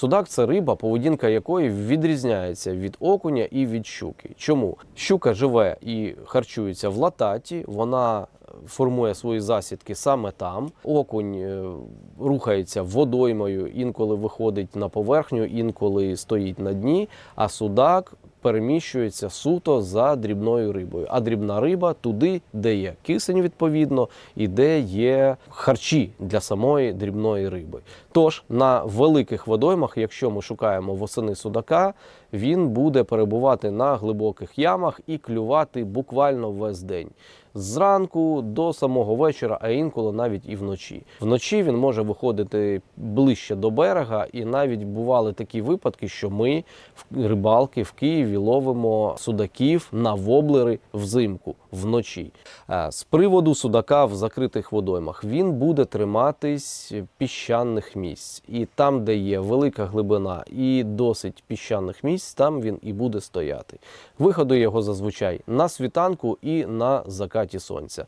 Судак це риба, поведінка якої відрізняється від окуня і від щуки. Чому? Щука живе і харчується в лататі, вона формує свої засідки саме там. Окунь е, рухається водоймою, інколи виходить на поверхню, інколи стоїть на дні, а судак переміщується суто за дрібною рибою. А дрібна риба туди, де є кисень, відповідно, і де є харчі для самої дрібної риби. Тож на великих водоймах, якщо ми шукаємо восени судака, він буде перебувати на глибоких ямах і клювати буквально весь день. Зранку до самого вечора, а інколи навіть і вночі. Вночі він може виходити ближче до берега, і навіть бували такі випадки, що ми в рибалки в Києві ловимо судаків на воблери взимку вночі. Е, З приводу судака в закритих водоймах він буде триматись піщаних місць, і там, де є велика глибина і досить піщаних місць, там він і буде стояти. Виходи його зазвичай на світанку і на закаті сонця.